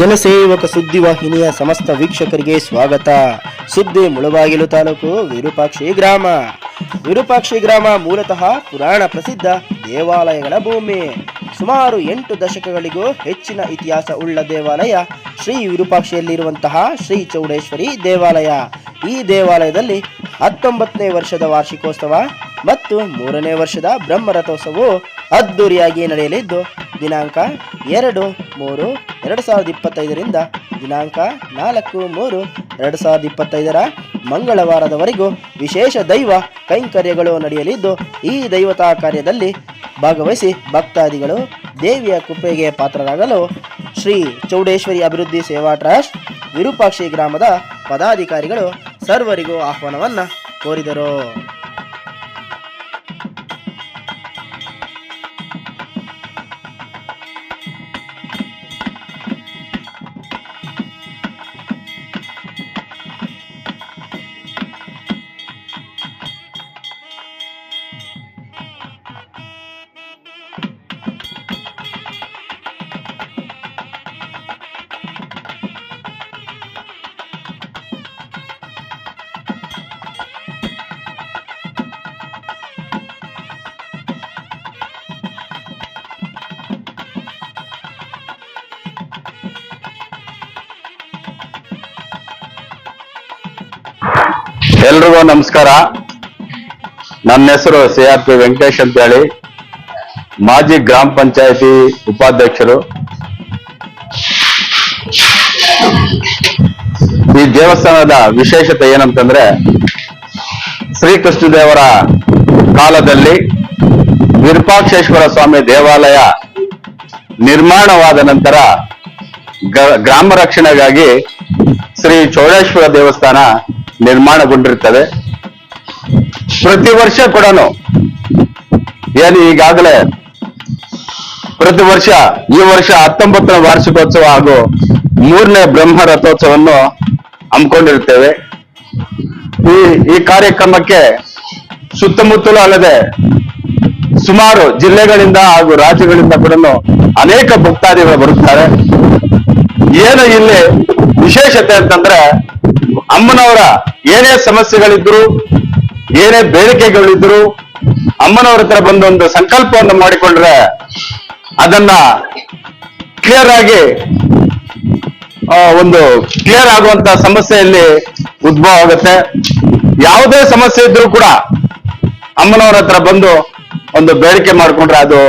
ಜನಸೇವಕ ಸುದ್ದಿವಾಹಿನಿಯ ಸಮಸ್ತ ವೀಕ್ಷಕರಿಗೆ ಸ್ವಾಗತ. ಸುದ್ದಿ ಮುಳಬಾಗಿಲು ತಾಲೂಕು ವಿರೂಪಾಕ್ಷಿ ಗ್ರಾಮ. ವಿರೂಪಾಕ್ಷಿ ಗ್ರಾಮ ಮೂಲತಃ ಪುರಾಣ ಪ್ರಸಿದ್ಧ ದೇವಾಲಯಗಳ ಭೂಮಿ. ಸುಮಾರು ಎಂಟು ದಶಕಗಳಿಗೂ ಹೆಚ್ಚಿನ ಇತಿಹಾಸ ಉಳ್ಳ ದೇವಾಲಯ ಶ್ರೀ ವಿರೂಪಾಕ್ಷಿಯಲ್ಲಿರುವಂತಹ ಶ್ರೀ ಚೌಡೇಶ್ವರಿ ದೇವಾಲಯ. ಈ ದೇವಾಲಯದಲ್ಲಿ ಹತ್ತೊಂಬತ್ತನೇ ವರ್ಷದ ವಾರ್ಷಿಕೋತ್ಸವ ಮತ್ತು ಮೂರನೇ ವರ್ಷದ ಬ್ರಹ್ಮರಥೋತ್ಸವವು ಅದ್ದೂರಿಯಾಗಿ ನಡೆಯಲಿದ್ದು, ದಿನಾಂಕ ಎರಡು ಮೂರು, ಎರಡು ಸಾವಿರದ ಇಪ್ಪತ್ತೈದರಿಂದ ದಿನಾಂಕ ನಾಲ್ಕು ಮೂರು, ಎರಡು ಸಾವಿರದ ಇಪ್ಪತ್ತೈದರ ಮಂಗಳವಾರದವರೆಗೂ ವಿಶೇಷ ದೈವ ಕೈಂಕರ್ಯಗಳು ನಡೆಯಲಿದ್ದು, ಈ ದೈವತಾ ಕಾರ್ಯದಲ್ಲಿ ಭಾಗವಹಿಸಿ ಭಕ್ತಾದಿಗಳು ದೇವಿಯ ಕೃಪೆಗೆ ಪಾತ್ರರಾಗಲು ಶ್ರೀ ಚೌಡೇಶ್ವರಿ ಅಭಿವೃದ್ಧಿ ಸೇವಾ ಟ್ರಸ್ಟ್, ವಿರೂಪಾಕ್ಷಿ ಗ್ರಾಮದ ಪದಾಧಿಕಾರಿಗಳು ಸರ್ವರಿಗೂ ಆಹ್ವಾನವನ್ನು ಕೋರಿದರು. ಎಲ್ರಿಗೂ ನಮಸ್ಕಾರ. ನನ್ನ ಹೆಸರು ಸಿ ಆರ್ ಪಿ ವೆಂಕಟೇಶ್ ಅಂತ ಹೇಳಿ ಮಾಜಿ ಗ್ರಾಮ ಪಂಚಾಯತಿ ಉಪಾಧ್ಯಕ್ಷರು. ಈ ದೇವಸ್ಥಾನದ ವಿಶೇಷತೆ ಏನಂತಂದ್ರೆ, ಶ್ರೀಕೃಷ್ಣದೇವರ ಕಾಲದಲ್ಲಿ ವಿರೂಪಾಕ್ಷೇಶ್ವರ ಸ್ವಾಮಿ ದೇವಾಲಯ ನಿರ್ಮಾಣವಾದ ನಂತರ ಗ್ರಾಮ ರಕ್ಷಣೆಗಾಗಿ ಶ್ರೀ ಚೌಡೇಶ್ವರ ದೇವಸ್ಥಾನ ನಿರ್ಮಾಣಗೊಂಡಿರ್ತದೆ. ಪ್ರತಿ ವರ್ಷ ಕೂಡ ಏನು ಈಗಾಗಲೇ ಪ್ರತಿ ವರ್ಷ, ಈ ವರ್ಷ ಹತ್ತೊಂಬತ್ತನೇ ವಾರ್ಷಿಕೋತ್ಸವ ಹಾಗೂ ಮೂರನೇ ಬ್ರಹ್ಮ ರಥೋತ್ಸವವನ್ನು ಹಮ್ಮಿಕೊಂಡಿರ್ತೇವೆ. ಈ ಈ ಕಾರ್ಯಕ್ರಮಕ್ಕೆ ಸುತ್ತಮುತ್ತಲೂ ಅಲ್ಲದೆ ಸುಮಾರು ಜಿಲ್ಲೆಗಳಿಂದ ಹಾಗೂ ರಾಜ್ಯಗಳಿಂದ ಕೂಡ ಅನೇಕ ಭಕ್ತಾದಿಗಳು ಬರುತ್ತಾರೆ. ಏನು ಇಲ್ಲಿ ವಿಶೇಷತೆ ಅಂತಂದ್ರೆ ಅಮ್ಮನವರ ಏನೇ ಸಮಸ್ಯೆಗಳಿದ್ರು, ಏನೇ ಬೇಡಿಕೆಗಳಿದ್ರು ಅಮ್ಮನವರ ಹತ್ರ ಬಂದು ಒಂದು ಸಂಕಲ್ಪವನ್ನು ಮಾಡಿಕೊಂಡ್ರೆ ಅದನ್ನ ಕ್ಲಿಯರ್ ಆಗಿ ಒಂದು ಕ್ಲಿಯರ್ ಆಗುವಂತ ಸಮಸ್ಯೆಯಲ್ಲಿ ಉದ್ಭವ ಆಗುತ್ತೆ. ಯಾವುದೇ ಸಮಸ್ಯೆ ಇದ್ರೂ ಕೂಡ ಅಮ್ಮನವರ ಹತ್ರ ಬಂದು ಒಂದು ಬೇಡಿಕೆ ಮಾಡಿಕೊಂಡ್ರೆ ಅದು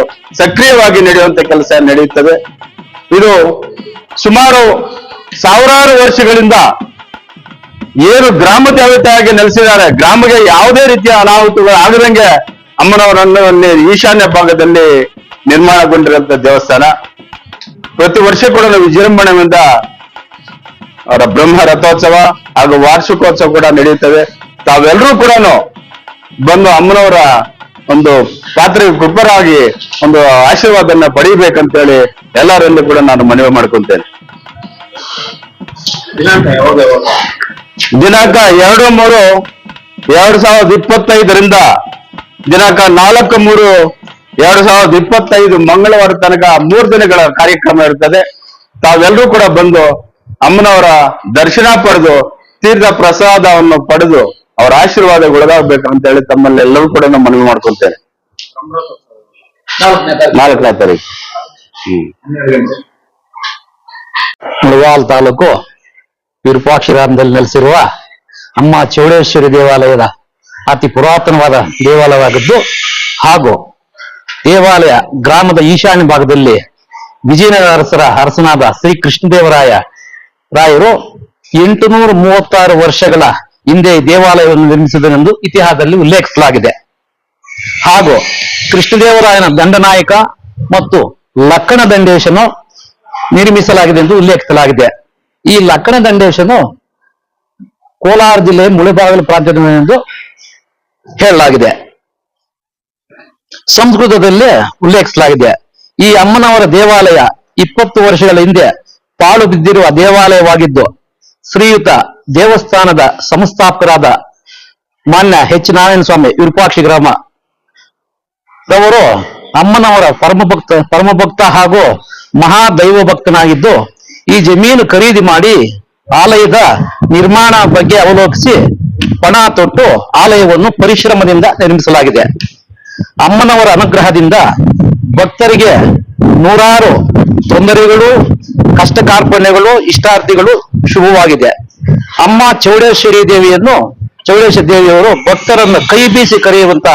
ಸಕ್ರಿಯವಾಗಿ ನಡೆಯುವಂತ ಕೆಲಸ ನಡೆಯುತ್ತದೆ. ಇದು ಸುಮಾರು ಸಾವಿರಾರು ವರ್ಷಗಳಿಂದ ಏನು ಗ್ರಾಮ ದೇವತೆಯಾಗಿ ನೆಲೆಸಿದ್ದಾರೆ. ಗ್ರಾಮಗೆ ಯಾವುದೇ ರೀತಿಯ ಅನಾಹುತಗಳು ಆಗದಂಗೆ ಅಮ್ಮನವರನ್ನು ಈಶಾನ್ಯ ಭಾಗದಲ್ಲಿ ನಿರ್ಮಾಣಗೊಂಡಿರುವಂತ ದೇವಸ್ಥಾನ. ಪ್ರತಿ ವರ್ಷ ಕೂಡ ನಾವು ವಿಜೃಂಭಣೆಯಿಂದ ಅವರ ಬ್ರಹ್ಮ ರಥೋತ್ಸವ ಹಾಗೂ ವಾರ್ಷಿಕೋತ್ಸವ ಕೂಡ ನಡೆಯುತ್ತವೆ. ತಾವೆಲ್ಲರೂ ಕೂಡ ಬಂದು ಅಮ್ಮನವರ ಒಂದು ಪಾತ್ರೆ ಕೃಪರಾಗಿ ಒಂದು ಆಶೀರ್ವಾದನ್ನ ಪಡಿಬೇಕಂತೇಳಿ ಎಲ್ಲರಲ್ಲೂ ಕೂಡ ನಾನು ಮನವಿ ಮಾಡ್ಕೊಂತೇನೆ ದಿನಾಂಕ ಎರಡು ಮೂರು ಎರಡು ಸಾವಿರದ ಇಪ್ಪತ್ತೈದರಿಂದ ದಿನಾಂಕ ನಾಲ್ಕು ಮೂರು ಎರಡು ಸಾವಿರದ ಇಪ್ಪತ್ತೈದು ಮಂಗಳವಾರ ತನಕ ಮೂರು ದಿನಗಳ ಕಾರ್ಯಕ್ರಮ ಇರ್ತದೆ. ತಾವೆಲ್ಲರೂ ಕೂಡ ಬಂದು ಅಮ್ಮನವರ ದರ್ಶನ ಪಡೆದು ತೀರ್ಥ ಪ್ರಸಾದವನ್ನು ಪಡೆದು ಅವರ ಆಶೀರ್ವಾದಕ್ಕೆ ಅಂತ ಹೇಳಿ ತಮ್ಮಲ್ಲಿ ಎಲ್ಲರೂ ಕೂಡ ನಾನು ಮನವಿ ಮಾಡ್ಕೊಳ್ತೇನೆ. ನಾಲ್ಕನೇ ತಾರೀಕು. ಹ್ಮ್. ಮುಳಗಾಲ್ ತಾಲೂಕು ವಿರೂಪಾಕ್ಷಿ ಗ್ರಾಮದಲ್ಲಿ ನೆಲೆಸಿರುವ ಅಮ್ಮ ಚೌಡೇಶ್ವರಿ ದೇವಾಲಯದ ಅತಿ ಪುರಾತನವಾದ ದೇವಾಲಯವಾಗಿದ್ದು, ಹಾಗೂ ದೇವಾಲಯ ಗ್ರಾಮದ ಈಶಾನ್ಯ ಭಾಗದಲ್ಲಿ ವಿಜಯನಗರ ಅರಸರ ಅರಸನಾದ ಶ್ರೀ ಕೃಷ್ಣದೇವರಾಯ ರಾಯರು ಎಂಟುನೂರ ಮೂವತ್ತಾರು ವರ್ಷಗಳ ಹಿಂದೆ ದೇವಾಲಯವನ್ನು ನಿರ್ಮಿಸಿದನೆಂದು ಇತಿಹಾಸದಲ್ಲಿ ಉಲ್ಲೇಖಿಸಲಾಗಿದೆ. ಹಾಗೂ ಕೃಷ್ಣದೇವರಾಯನ ದಂಡನಾಯಕ ಮತ್ತು ಲಕ್ಕಣ ದಂಡೇಶನು ನಿರ್ಮಿಸಲಾಗಿದೆ ಎಂದು ಉಲ್ಲೇಖಿಸಲಾಗಿದೆ. ಈ ಲಕ್ಕಣ ದಂಡೇಶನು ಕೋಲಾರ ಜಿಲ್ಲೆ ಮುಳಬಾಗಿಲು ಪ್ರಾಂತ್ಯದವನೆಂದು ಹೇಳಲಾಗಿದೆ. ಸಂಸ್ಕೃತದಲ್ಲಿ ಉಲ್ಲೇಖಿಸಲಾಗಿದೆ. ಈ ಅಮ್ಮನವರ ದೇವಾಲಯ ಇಪ್ಪತ್ತು ವರ್ಷಗಳ ಹಿಂದೆ ಪಾಳು ಬಿದ್ದಿರುವ ದೇವಾಲಯವಾಗಿದ್ದು, ಶ್ರೀಯುತ ದೇವಸ್ಥಾನದ ಸಂಸ್ಥಾಪಕರಾದ ಮಾನ್ಯ ಎಚ್. ನಾರಾಯಣ ಸ್ವಾಮಿ, ವಿರೂಪಾಕ್ಷಿ ಗ್ರಾಮ ರವರು ಅಮ್ಮನವರ ಪರಮಭಕ್ತ ಪರಮಭಕ್ತ ಹಾಗೂ ಮಹಾ ದೈವ ಭಕ್ತನಾಗಿದ್ದು ಈ ಜಮೀನು ಖರೀದಿ ಮಾಡಿ ಆಲಯದ ನಿರ್ಮಾಣ ಬಗ್ಗೆ ಅವಲೋಕಿಸಿ ಪಣ ತೊಟ್ಟು ಆಲಯವನ್ನು ಪರಿಶ್ರಮದಿಂದ ನಿರ್ಮಿಸಲಾಗಿದೆ. ಅಮ್ಮನವರ ಅನುಗ್ರಹದಿಂದ ಭಕ್ತರಿಗೆ ನೂರಾರು ತೊಂದರೆಗಳು ಕಷ್ಟ ಕಾರ್ಪಣ್ಯಗಳು ಇಷ್ಟಾರ್ಥಿಗಳು ಶುಭವಾಗಿದೆ. ಅಮ್ಮ ಚೌಡೇಶ್ವರಿ ದೇವಿಯನ್ನು ಚೌಡೇಶ್ವರಿ ದೇವಿಯವರು ಭಕ್ತರನ್ನು ಕೈ ಬೀಸಿ ಕರೆಯುವಂತ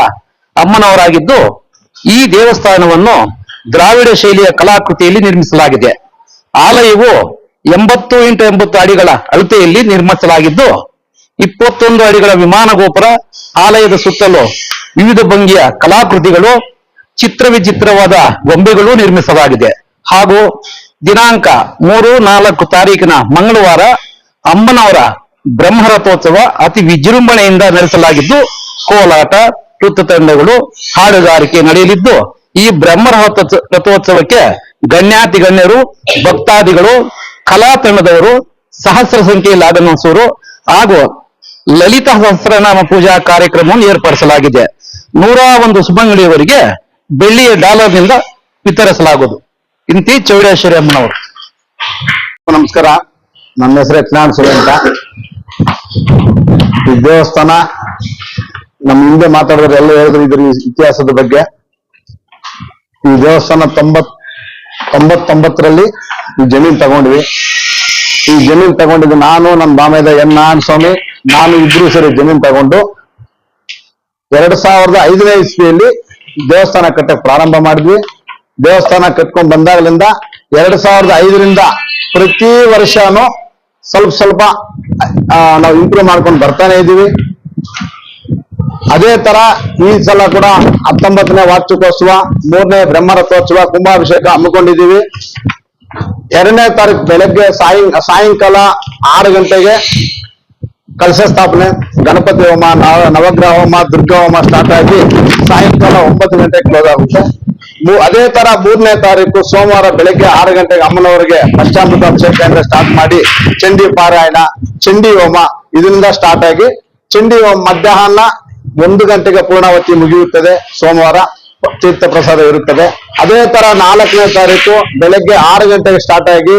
ಅಮ್ಮನವರಾಗಿದ್ದು ಈ ದೇವಸ್ಥಾನವನ್ನು ದ್ರಾವಿಡ ಶೈಲಿಯ ಕಲಾಕೃತಿಯಲ್ಲಿ ನಿರ್ಮಿಸಲಾಗಿದೆ. ಆಲಯವು ಎಂಬತ್ತು ಇಂಟು ಎಂಬತ್ತು ಅಡಿಗಳ ಅಳತೆಯಲ್ಲಿ ನಿರ್ಮಿಸಲಾಗಿದ್ದು, ಇಪ್ಪತ್ತೊಂದು ಅಡಿಗಳ ವಿಮಾನ ಗೋಪುರ, ಆಲಯದ ಸುತ್ತಲೂ ವಿವಿಧ ಭಂಗಿಯ ಕಲಾಕೃತಿಗಳು ಚಿತ್ರ ವಿಚಿತ್ರವಾದ ಗೊಂಬೆಗಳು ನಿರ್ಮಿಸಲಾಗಿದೆ. ಹಾಗೂ ದಿನಾಂಕ ಮೂರು ನಾಲ್ಕು ತಾರೀಕಿನ ಮಂಗಳವಾರ ಅಮ್ಮನವರ ಬ್ರಹ್ಮರಥೋತ್ಸವ ಅತಿ ವಿಜೃಂಭಣೆಯಿಂದ ನಡೆಸಲಾಗಿದ್ದು, ಕೋಲಾಟ ತಂಡಗಳು ಹಾಡುಗಾರಿಕೆ ನಡೆಯಲಿದ್ದು, ಈ ಬ್ರಹ್ಮರಥ ರಥೋತ್ಸವಕ್ಕೆ ಗಣ್ಯಾತಿ ಗಣ್ಯರು ಭಕ್ತಾದಿಗಳು ಕಲಾ ತಂಡದವರು ಸಹಸ್ರ ಸಂಖ್ಯೆಯಲ್ಲಿ ಆಗಮಿಸುವರು. ಹಾಗೂ ಲಲಿತ ಸಹಸ್ರನಾಮ ಪೂಜಾ ಕಾರ್ಯಕ್ರಮವನ್ನು ಏರ್ಪಡಿಸಲಾಗಿದೆ. ನೂರ ಒಂದು ಸುಮಂಗಡಿಯವರಿಗೆ ಬೆಳ್ಳಿಯ ಡಾಲರ್ನಿಂದ ವಿತರಿಸಲಾಗುವುದು. ಇಂತಿ ಚೌಡೇಶ್ವರಿ ಅಮ್ಮನವರು. ನಮಸ್ಕಾರ. ನನ್ನ ಹೆಸರು ಯತ್ನಾಳ್ ಸುರೇ ಅಂತ. ಈ ದೇವಸ್ಥಾನ ನಮ್ಮ ಹಿಂದೆ ಮಾತಾಡಿದ್ರೆ ಎಲ್ಲ ಹೇಳಿದ್ರು ಇದ್ರ ಇತಿಹಾಸದ ಬಗ್ಗೆ. ಈ ದೇವಸ್ಥಾನ ತೊಂಬತ್ ತೊಂಬತ್ತೊಂಬತ್ತರಲ್ಲಿ ಈ ಜಮೀನ್ ತಗೊಂಡ್ವಿ. ಈ ಜಮೀನ್ ತಗೊಂಡಿದ್ದು ನಾನು ನನ್ನ ಬಾಮೇದ ಎನ್ ನಾರಾಯಣ ಸ್ವಾಮಿ ನಾನು ಇಬ್ರು ಸೇರಿ ಜಮೀನ್ ತಗೊಂಡು ಎರಡ್ ಸಾವಿರದ ಐದನೇ ಇಸ್ವಿಯಲ್ಲಿ ದೇವಸ್ಥಾನ ಕಟ್ಟಕ್ ಪ್ರಾರಂಭ ಮಾಡಿದ್ವಿ. ದೇವಸ್ಥಾನ ಕಟ್ಕೊಂಡ್ ಬಂದಾಗಲಿಂದ ಎರಡ್ ಸಾವಿರದ ಐದರಿಂದ ಪ್ರತಿ ವರ್ಷನೂ ಸ್ವಲ್ಪ ಸ್ವಲ್ಪ ನಾವು ಇಂಪ್ರೂವ್ ಮಾಡ್ಕೊಂಡು ಬರ್ತಾನೆ ಇದೀವಿ. ಅದೇ ತರ ಈ ಸಲ ಕೂಡ ಹತ್ತೊಂಬತ್ತನೇ ವಾರ್ಷಿಕೋತ್ಸವ, ಮೂರನೇ ಬ್ರಹ್ಮರಥೋತ್ಸವ, ಕುಂಭಾಭಿಷೇಕ ಹಮ್ಮಿಕೊಂಡಿದ್ದೀವಿ. ಎರಡನೇ ತಾರೀಕು ಬೆಳಗ್ಗೆ ಸಾಯಂ, ಸಾಯಂಕಾಲ ಆರು ಗಂಟೆಗೆ ಕಲಶ ಸ್ಥಾಪನೆ, ಗಣಪತಿ ಹೋಮ, ನವ- ನವಗ್ರಹ ಹೋಮ, ದುರ್ಗಾ ಹೋಮ ಸ್ಟಾರ್ಟ್ ಆಗಿ ಸಾಯಂಕಾಲ ಒಂಬತ್ತು ಗಂಟೆಗೆ ಕ್ಲೋಸ್ ಆಗುತ್ತೆ. ಅದೇ ತರ ಮೂರನೇ ತಾರೀಕು ಸೋಮವಾರ ಬೆಳಗ್ಗೆ ಆರು ಗಂಟೆಗೆ ಅಮ್ಮನವರಿಗೆ ಪಶ್ಚಾಮೃತ ಅಭಿಷೇಕ ಸ್ಟಾರ್ಟ್ ಮಾಡಿ ಚಂಡಿ ಪಾರಾಯಣ, ಚಂಡಿ ಹೋಮ ಇದರಿಂದ ಸ್ಟಾರ್ಟ್ ಆಗಿ ಚಂಡಿ ಹೋಮ ಮಧ್ಯಾಹ್ನ ಒಂದು ಗಂಟೆಗೆ ಪೂರ್ಣಾವತಿ ಮುಗಿಯುತ್ತದೆ. ಸೋಮವಾರ ತೀರ್ಥ ಪ್ರಸಾದ ಇರುತ್ತದೆ. ಅದೇ ತರ ನಾಲ್ಕನೇ ತಾರೀಕು ಬೆಳಗ್ಗೆ ಆರು ಗಂಟೆಗೆ ಸ್ಟಾರ್ಟ್ ಆಗಿ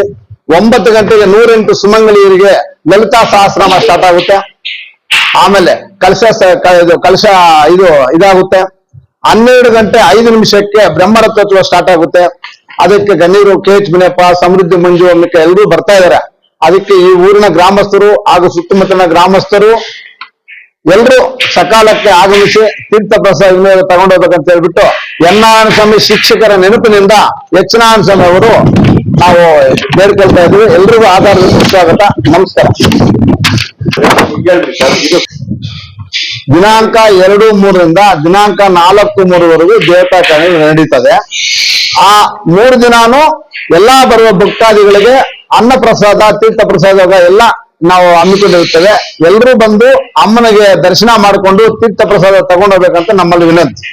ಒಂಬತ್ತು ಗಂಟೆಗೆ ನೂರೆಂಟು ಸುಮಂಗಲಿಯರಿಗೆ ಲಲಿತಾ ಸಹಸ್ರಾಮ ಸ್ಟಾರ್ಟ್ ಆಗುತ್ತೆ. ಆಮೇಲೆ ಕಲಶ ಇದು ಕಲಶ ಇದು ಇದಾಗುತ್ತೆ. ಹನ್ನೆರಡು ಗಂಟೆ ಐದು ನಿಮಿಷಕ್ಕೆ ಬ್ರಹ್ಮರಥೋತ್ಸವ ಸ್ಟಾರ್ಟ್ ಆಗುತ್ತೆ. ಅದಕ್ಕೆ ಗಣ್ಯರು ಕೆ ಎಚ್ ಮುನಿಯಪ್ಪ, ಸಮೃದ್ಧಿ ಮಂಜು ಅಮ್ಮಿಕ ಎಲ್ಲರೂ ಬರ್ತಾ ಇದಾರೆ. ಅದಕ್ಕೆ ಈ ಊರಿನ ಗ್ರಾಮಸ್ಥರು ಹಾಗೂ ಸುತ್ತಮುತ್ತಲಿನ ಗ್ರಾಮಸ್ಥರು ಎಲ್ಲರೂ ಸಕಾಲಕ್ಕೆ ಆಗಮಿಸಿ ತೀರ್ಥ ಪ್ರಸಾದ ತಗೊಂಡೋಗ್ಬೇಕಂತ ಹೇಳ್ಬಿಟ್ಟು ಎನ್ನಾರಾಯಣ ಸ್ವಾಮಿ ಶಿಕ್ಷಕರ ನೆನಪಿನಿಂದ ಎಚ್ಚನಾರಾಯಣ ಸ್ವಾಮಿ ಅವರು ನಾವು ಬೇಡ್ಕೊಳ್ತಾ ಇದ್ವಿ ಎಲ್ರಿಗೂ ಆಧಾರದ ಸ್ವಾಗತ ನಮಸ್ಕಾರ. ದಿನಾಂಕ ಎರಡು ಮೂರರಿಂದ ದಿನಾಂಕ ನಾಲ್ಕು ಮೂರವರೆಗೂ ದೇವತಾ ಕಾರ್ಯ ನಡೀತದೆ. ಆ ಮೂರು ದಿನಾನು ಎಲ್ಲಾ ಬರುವ ಭಕ್ತಾದಿಗಳಿಗೆ ಅನ್ನ ಪ್ರಸಾದ ತೀರ್ಥ ಪ್ರಸಾದ ಎಲ್ಲ ನಾವು ಹಮ್ಮಿಕೊಂಡಿರುತ್ತೇವೆ. ಎಲ್ಲರೂ ಬಂದು ಅಮ್ಮನಿಗೆ ದರ್ಶನ ಮಾಡಿಕೊಂಡು ತೀರ್ಥ ಪ್ರಸಾದ ತಗೊಂಡೋಗ್ಬೇಕಂತ ನಮ್ಮಲ್ಲಿ ವಿನಂತಿ.